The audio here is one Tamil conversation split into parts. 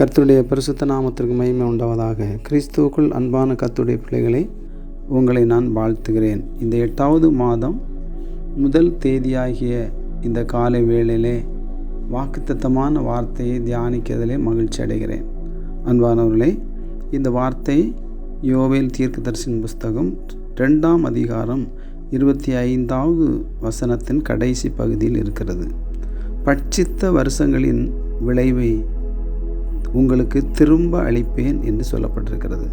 கர்த்துடைய பரிசுத்த நாமத்திற்கு மகிமை உண்டாவதாக. கிறிஸ்துவுக்குள் அன்பான கர்த்துடைய பிள்ளைகளை உங்களை நான் வாழ்த்துகிறேன். இந்த எட்டாவது மாதம் முதல் தேதியாகிய இந்த காலை வேளையிலே வாக்குத்தத்தமான வார்த்தையை தியானிக்கிறதிலே மகிழ்ச்சி அடைகிறேன். அன்பானவர்களே இந்த வார்த்தை யோவேல் தீர்க்கதரிசின் புஸ்தகம் ரெண்டாம் அதிகாரம் இருபத்தி ஐந்தாவது வசனத்தின் கடைசி பகுதியில் இருக்கிறது. பட்சித்த வருஷங்களின் விளைவை உங்களுக்கு திரும்ப அளிப்பேன் என்று சொல்லப்பட்டிருக்கிறது.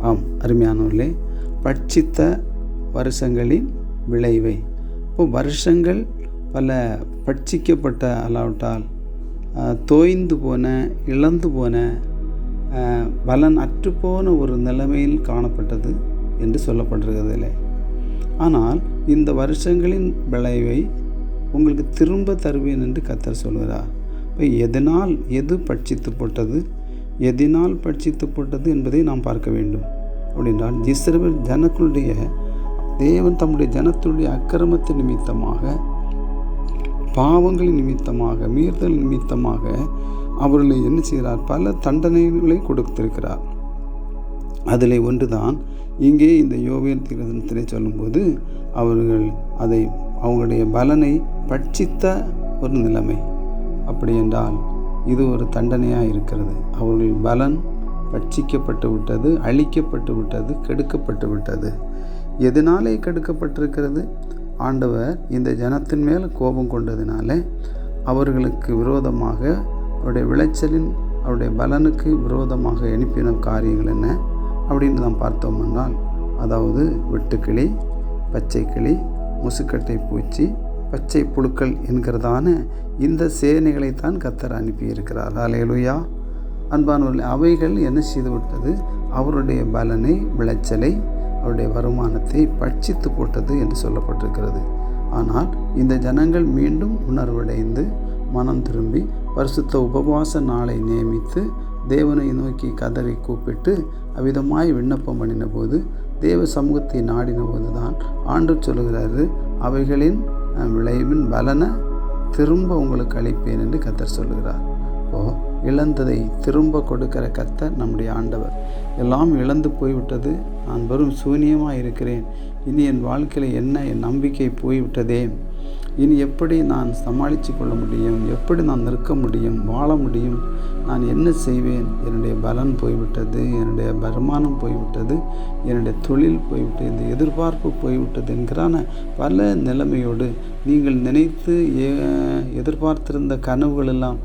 ஆம் அருமையானவர்களே பட்சித்த வருஷங்களின் விளைவை. இப்போ வருஷங்கள் பல பட்சிக்கப்பட்ட அல்லாவிட்டால் தோய்ந்து போன இழந்து போன பலன் அற்றுப்போன ஒரு நிலைமையில் காணப்பட்டது என்று சொல்லப்பட்டிருக்கிறதில்லை ஆனால் இந்த வருஷங்களின் விளைவை உங்களுக்கு திரும்ப தருவேன் என்று கத்தர் சொல்கிறார். இப்போ எதனால் எது பட்சித்து போட்டது எதினால் பட்சித்து போட்டது என்பதை நாம் பார்க்க வேண்டும். அப்படின்றால் இஸ்ரவேல் ஜனங்களுடைய தேவன் தம்முடைய ஜனத்துடைய அக்கிரமத்தை நிமித்தமாக பாவங்களின் நிமித்தமாக மீறுதல் நிமித்தமாக அவர்களை என்ன செய்கிறார்? பல தண்டனைகளை கொடுத்திருக்கிறார். அதில் ஒன்றுதான் இங்கே இந்த யோவியல் தீர்த்தனத்திலே சொல்லும்போது அவர்கள் அதை அவங்களுடைய பலனை பட்சித்த ஒரு நிலைமை. அப்படி என்றால் இது ஒரு தண்டனையாக இருக்கிறது. அவர்கள் பலன் பட்சிக்கப்பட்டு விட்டது அழிக்கப்பட்டு விட்டது கெடுக்கப்பட்டு விட்டது. எதனாலே கெடுக்கப்பட்டிருக்கிறது? ஆண்டவர் இந்த ஜனத்தின் மேல் கோபம் கொண்டதினால அவர்களுக்கு விரோதமாக அவருடைய விளைச்சலின் அவருடைய பலனுக்கு விரோதமாக அனுப்பின காரியங்கள் என்ன? அப்படின்னு நாம் பார்த்தோம்னால் அதாவது வெட்டுக்கிளி பச்சை கிளி முசுக்கட்டை பூச்சி பச்சை புழுக்கள் என்கிறதான இந்த சேனைகளைத்தான் கத்தர் அனுப்பியிருக்கிறார். அலையலுயா அன்பானவர்கள் அவைகள் என்ன செய்து விட்டது அவருடைய பலனை விளைச்சலை அவருடைய வருமானத்தை பட்சித்து போட்டது என்று சொல்லப்பட்டிருக்கிறது. ஆனால் இந்த ஜனங்கள் மீண்டும் உணர்வடைந்து மனம் திரும்பி பரிசுத்த உபவாச நாளை நியமித்து தேவனை நோக்கி கதறி கூப்பிட்டு அவ்விதமாய் விண்ணப்பம் பண்ணின போது தேவ சமூகத்தை நாடின போது தான் ஆண்டு சொல்லுகிறாரு அவைகளின் விளைவின் பலனை திரும்ப உங்களுக்கு அளிப்பேன் என்று கத்தர் சொல்லுகிறார். இப்போது இழந்ததை திரும்ப கொடுக்கிற கத்தர் நம்முடைய ஆண்டவர். எல்லாம் இழந்து போய்விட்டது. நான் வெறும் சூனியமாக இருக்கிறேன். இனி என் வாழ்க்கையில் என்ன என் நம்பிக்கை போய்விட்டதே? இனி எப்படி நான் சமாளித்து கொள்ள முடியும்? எப்படி நான் நிற்க முடியும்? வாழ முடியும்? நான் என்ன செய்வேன்? என்னுடைய பலன் போய்விட்டது என்னுடைய வருமானம் போய்விட்டது என்னுடைய தொழில் போய்விட்டது இந்த எதிர்பார்ப்பு போய்விட்டது என்கிறான பல நிலைமையோடு நீங்கள் நினைத்து ஏ- எதிர்பார்த்திருந்த கனவுகள் எல்லாம்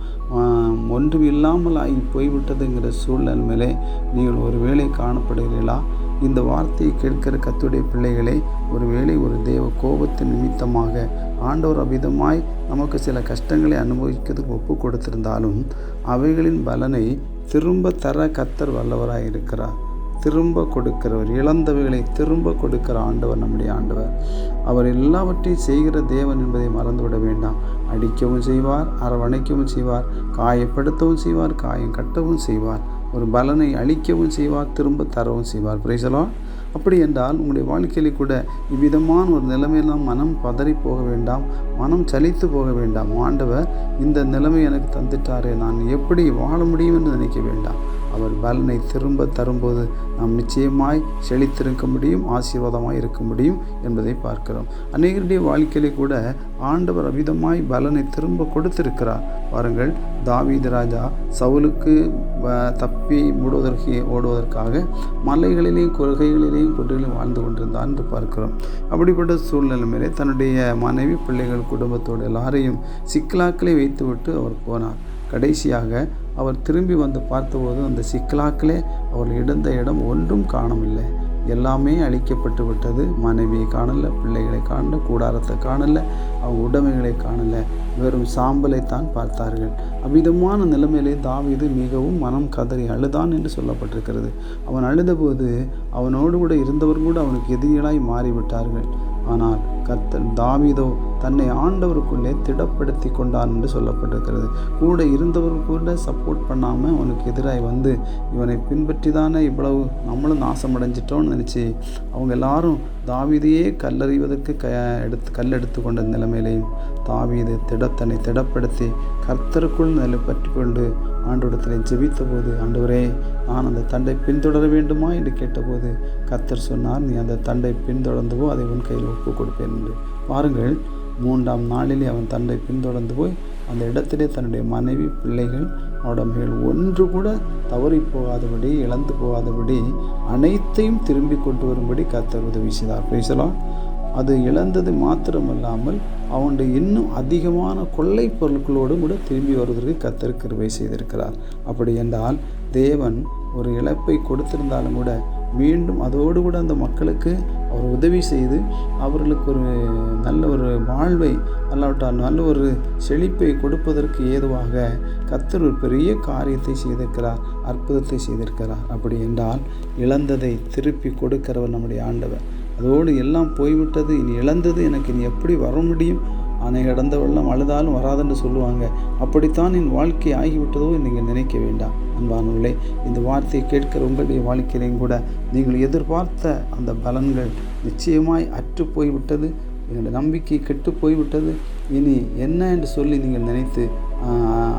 ஒன்றும் இல்லாமல் ஆகி போய்விட்டதுங்கிற சூழ்நிலையிலே நீங்கள் ஒருவேளை காணப்படுகிறீர்களா? இந்த வார்த்தையை கேட்கிற கத்துடைய பிள்ளைகளே ஒருவேளை ஒரு தேவ கோபத்தின் நிமித்தமாக ஆண்டவர் அவ்விதமாய் நமக்கு சில கஷ்டங்களை அனுபவிக்கிறதுக்கு ஒப்பு கொடுத்திருந்தாலும் அவைகளின் பலனை திரும்ப தர கத்தர் வல்லவராக இருக்கிறார். திரும்ப கொடுக்கிறவர் இழந்தவைகளை திரும்ப கொடுக்கிற ஆண்டவர் நம்முடைய ஆண்டவர். அவர் எல்லாவற்றையும் செய்கிற தேவன் என்பதை மறந்துவிட வேண்டாம். அடிக்கவும் செய்வார் அரவணைக்கவும் செய்வார் காயப்படுத்தவும் செய்வார் காயம் கட்டவும் செய்வார். ஒரு பலனை அழிக்கவும் செய்வார் திரும்ப தரவும் செய்வார். பிரைசலா அப்படி என்றால் உங்களுடைய வாழ்க்கையிலே கூட இவ்விதமான ஒரு நிலைமையெல்லாம் மனம் பதறி போக வேண்டாம் மனம் சலித்து போக வேண்டாம். ஆண்டவர் இந்த நிலைமை எனக்கு தந்துட்டாரே நான் எப்படி வாழ முடியும் என்று நினைக்க வேண்டாம். அவர் பலனை திரும்ப தரும்போது நாம் நிச்சயமாய் செழித்திருக்க முடியும் ஆசீர்வாதமாக இருக்க முடியும் என்பதை பார்க்கிறோம். அநேகருடைய வாழ்க்கையிலே கூட ஆண்டவர் அவிதமாய் பலனை திரும்ப கொடுத்திருக்கிறார். பாருங்கள் தாவீது ராஜா சவுலுக்கு தப்பி மூடுவதற்கு ஓடுவதற்காக மலைகளிலேயும் கொள்கைகளிலேயும் குன்றிலும் வாழ்ந்து கொண்டிருந்தான் என்று பார்க்கிறோம். அப்படிப்பட்ட சூழ்நிலை மேலே தன்னுடைய மனைவி பிள்ளைகள் குடும்பத்தோடு எல்லாரையும் சிக்கலாக்களை வைத்துவிட்டு அவர் போனார். கடைசியாக அவர் திரும்பி வந்து பார்த்தபோது அந்த சிக்கலாக்களே அவர் இழந்த இடம் ஒன்றும் காணவில்லை. எல்லாமே அழிக்கப்பட்டு விட்டது. மனைவியை காணலை பிள்ளைகளை காணல கூடாரத்தை காணலை அவங்க உடைமைகளை காணலை. வெறும் சாம்பலைத்தான் பார்த்தார்கள். அவ்விதமான நிலைமையிலே தாவிது மிகவும் மனம் கதறி அழுதான் என்று சொல்லப்பட்டிருக்கிறது. அவன் அழுதபோது அவனோடு கூட இருந்தவர் கூட அவனுக்கு எதிரிகளாய் மாறிவிட்டார்கள். ஆனால் கர்த்தர் தாவிதோ தன்னை ஆண்டவருக்குள்ளே திடப்படுத்தி கொண்டான் என்று சொல்லப்பட்டிருக்கிறது. கூட இருந்தவர் கூட சப்போர்ட் பண்ணாமல் அவனுக்கு எதிராக வந்து இவனை பின்பற்றி தானே இவ்வளவு நம்மளும் நாசமடைஞ்சிட்டோம்னு நினச்சி அவங்க எல்லாரும் தாவீதையே கல்லறிவதற்கு க எடுத்து கல்லெடுத்து கொண்ட நிலைமையிலையும் தாவீது திடத்தனை திடப்படுத்தி கர்த்தருக்குள் நிலை பற்றி கொண்டு ஆண்டோடத்தில் ஜெபித்தபோது ஆண்டவரே நான் அந்த தண்டை பின்தொடர வேண்டுமா? என்று கேட்டபோது கர்த்தர் சொன்னார் நீ அந்த தண்டை பின்தொடர்ந்தவோ அதை உன் கையில் ஒப்பு கொடுப்பேன் என்று. பாருங்கள் மூன்றாம் நாளிலே அவன் தன்னை பின்தொடர்ந்து போய் அந்த இடத்திலே தன்னுடைய மனைவி பிள்ளைகள் உடம்புகள் மேல் ஒன்று கூட தவறி போகாதபடி இழந்து போகாதபடி அனைத்தையும் திரும்பி கொண்டு வரும்படி கத்தர் உதவி செய்தார். பேசலாம் அது இழந்தது மாத்திரமல்லாமல் அவனுடைய இன்னும் அதிகமான கொள்ளை பொருட்களோடு கூட திரும்பி வருவதற்கு கத்தர் கிருவை செய்திருக்கிறார். அப்படி என்றால் தேவன் ஒரு இழப்பை கொடுத்திருந்தாலும் கூட மீண்டும் அதோடு கூட அந்த மக்களுக்கு அவர் உதவி செய்து அவர்களுக்கு ஒரு நல்ல ஒரு வாழ்வை அல்லாவிட்டால் நல்ல ஒரு செழிப்பை கொடுப்பதற்கு ஏதுவாக கத்தர் ஒரு பெரிய காரியத்தை செய்திருக்கிறார் அற்புதத்தை செய்திருக்கிறார். அப்படி என்றால் இழந்ததை திருப்பி கொடுக்கிறவர் நம்முடைய ஆண்டவர். அதோடு எல்லாம் போய்விட்டது இனி இழந்தது எனக்கு இனி எப்படி வர முடியும்? அணை கடந்த வெள்ளம் அழுதாலும் வராதுன்னு சொல்லுவாங்க. அப்படித்தான் என் வாழ்க்கை ஆகிவிட்டதோ நீங்கள் நினைக்க வேண்டாம். அன்பானுள்ளே இந்த வார்த்தையை கேட்கிற உங்களுடைய வாழ்க்கையிலையும் கூட நீங்கள் எதிர்பார்த்த அந்த பலன்கள் நிச்சயமாய் அற்று போய்விட்டது என்னுடைய நம்பிக்கை கெட்டு போய்விட்டது. இனி என்ன என்று சொல்லி நீங்கள் நினைத்து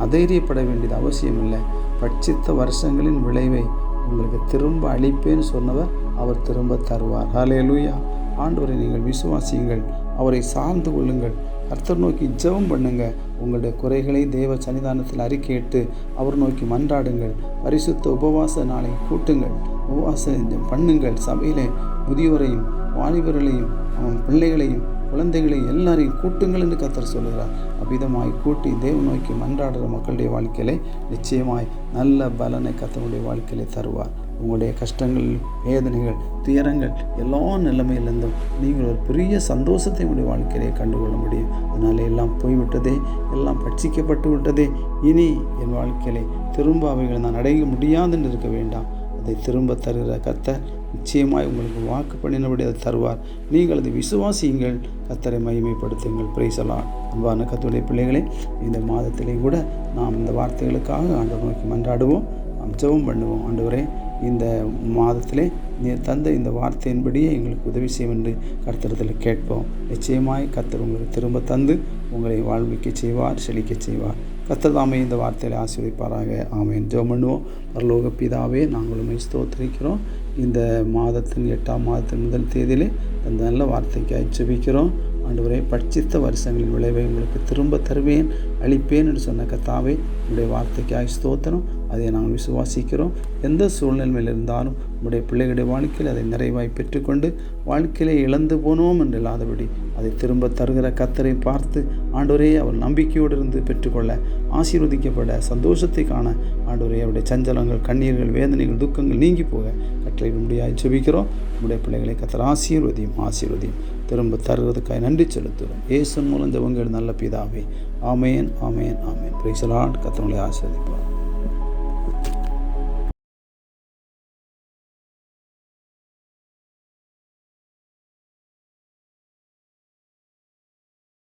அதைரியப்பட வேண்டியது அவசியம் இல்லை பட்சித்த வருஷங்களின் விளைவை உங்களுக்கு திரும்ப அளிப்பேன்னு சொன்னவர் அவர் திரும்ப தருவார். ஹலே லூயா ஆண்டவரை நீங்கள் விசுவாசியுங்கள். அவரை சார்ந்து கொள்ளுங்கள். கர்த்தர் நோக்கி ஜெபம் பண்ணுங்க. உங்களுடைய குறைகளை தேவ சன்னிதானத்தில் அறிக்கையிட்டு அவர் நோக்கி மன்றாடுங்கள். பரிசுத்த உபவாச நாளை கூட்டுங்கள். உபவாசம் பண்ணுங்கள். சபையிலே முதியோரையும் வாலிபர்களையும் அவன் பிள்ளைகளையும் குழந்தைகளையும் எல்லாரையும் கூட்டுங்கள் என்று கத்தர் சொல்லுகிறார். அபிதமாய் கூட்டி தேவ நோக்கி மன்றாடுற மக்களுடைய வாழ்க்கையிலே நிச்சயமாய் நல்ல பலனை கத்தனுடைய வாழ்க்கையிலே தருவார். உங்களுடைய கஷ்டங்கள் வேதனைகள் துயரங்கள் எல்லா நிலைமையிலிருந்தும் நீங்கள் ஒரு பெரிய சந்தோஷத்தை உங்களுடைய வாழ்க்கையிலே கண்டுகொள்ள முடியும். அதனால எல்லாம் போய்விட்டதே எல்லாம் பட்சிக்கப்பட்டு விட்டதே. இனி என் வாழ்க்கையிலே திரும்ப அவைகள் நான் அடைய முடியாதுன்னு இருக்க வேண்டாம். அதை திரும்ப தருகிற கத்தர் நிச்சயமாய் உங்களுக்கு வாக்கு பண்ணினபடி அதை தருவார். நீங்கள் அதை விசுவாசியுங்கள். கத்தரை மகிமைப்படுத்துங்கள். பிரைசலாம் அன்பான கத்துடைய பிள்ளைகளே இந்த மாதத்திலே கூட நாம் இந்த வார்த்தைகளுக்காக ஆண்டவர் நோக்கி மன்றாடுவோம். நாம் ஜெபம் பண்ணுவோம். ஆண்டவரே இந்த மாதத்திலே நீர் தந்த இந்த வார்த்தையின்படியே எங்களுக்கு உதவி செய்யும் என்று கர்த்தரத்தில் கேட்போம். நிச்சயமாய் கர்த்தர் உங்களுக்கு திரும்ப தந்து உங்களை வாழ்விக்க செய்வார் செழிக்க செய்வார். கர்த்தர் தாமே இந்த வார்த்தையில் ஆசீர்வதிப்பாராக. ஆமேன். ஜெபம் பண்ணுவோம். பரலோக பிதாவே நாங்கள் உண்மை ஸ்தோத்திரிக்கிறோம். இந்த மாதத்தின் எட்டாம் மாதத்தின் முதல் தேதியிலே அந்த நல்ல வார்த்தைக்கு ஜெபிக்கிறோம் ஆண்டவரே பட்சித்த வருஷங்களின் விளைவை உங்களுக்கு திரும்ப தருவேன் அளிப்பேன் என்று சொன்ன கத்தாவே உங்களுடைய வார்த்தைக்காய் ஸ்தோத்திரம். அதை நாங்கள் விசுவாசிக்கிறோம். எந்த சூழ்நிலையில் இருந்தாலும் நம்முடைய பிள்ளைகளுடைய வாழ்க்கையில் அதை நிறைவாய் பெற்றுக்கொண்டு வாழ்க்கையிலே இழந்து போனோம் என்று இல்லாதபடி அதை திரும்ப தருகிற கத்தரை பார்த்து ஆண்டோரே அவர் நம்பிக்கையோடு இருந்து பெற்றுக்கொள்ள ஆசீர்வதிக்கப்பட சந்தோஷத்தை காண ஆண்டோரே அவருடைய சஞ்சலங்கள் கண்ணீர்கள் வேதனைகள் துக்கங்கள் நீங்கி போக கட்டளை முடியாய் ஜெபிக்கிறோம். நம்முடைய பிள்ளைகளை கத்தர் ஆசீர்வதியும் ஆசீர்வதியும் திரும்ப தருவதற்காக நன்றி செலுத்துகிறோம். ஏசன் மூலம் ஜவங்கள் நல்ல பிதாவே. ஆமேன் ஆமேன் ஆமேன். பிரைசலாட் கத்தவங்களை ஆசீர்வதிப்பார்.